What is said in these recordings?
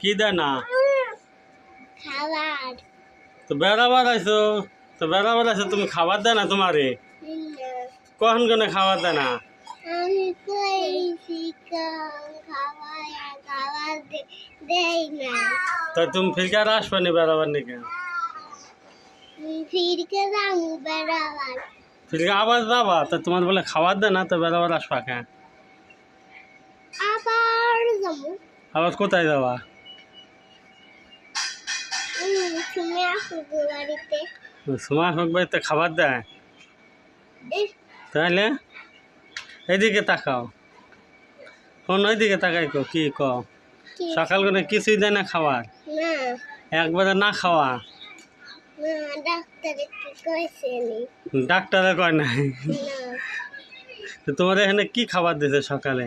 কি দেয় না খাবার তো বেড়াবার আইছো তো বেড়াবার আইছো তুমি খাবার দেয় না তোমারে কখন কোনে খাবার দেয় না আমি কইছি কম খাবার আর খাবার দে- দেই না তা তুমি ফিরকার আসবে নি বেড়াবার নাকি ফিরকে যাব বেড়াবার ফিরকে আবার যাবা তা তোমার বলে খাবার দেয় না তো বেড়াবার আসবা কে আবার যাব আবার কোথায় যাওয়া সময় হোক বাড়িতে। খাবার দেয়? তাহলে এদিকে তাকাও। ফোন ওইদিকে তাকাই কো কি ক? সকাল করে কিছুই দেয় না খাবার? একবারে না খাওয়া? ডাক্তারে কয় নাই? তোমার এখানে কি খাবার দিছে সকালে?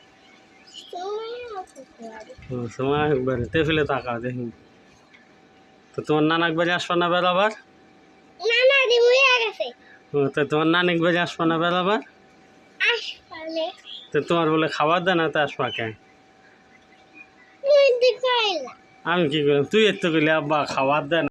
সময় বাড়িতে ফেলে তাকা দেখি। তো তোমার নানাক বাড়ি আসবা না ও তো তোমার নানিক বাড়ি আসবা না আসলে তো তোমার বলে খাবার দেয় না তো আসবা আমি কি করলাম তুই এত করলি আব্বা খাবার দেয় না।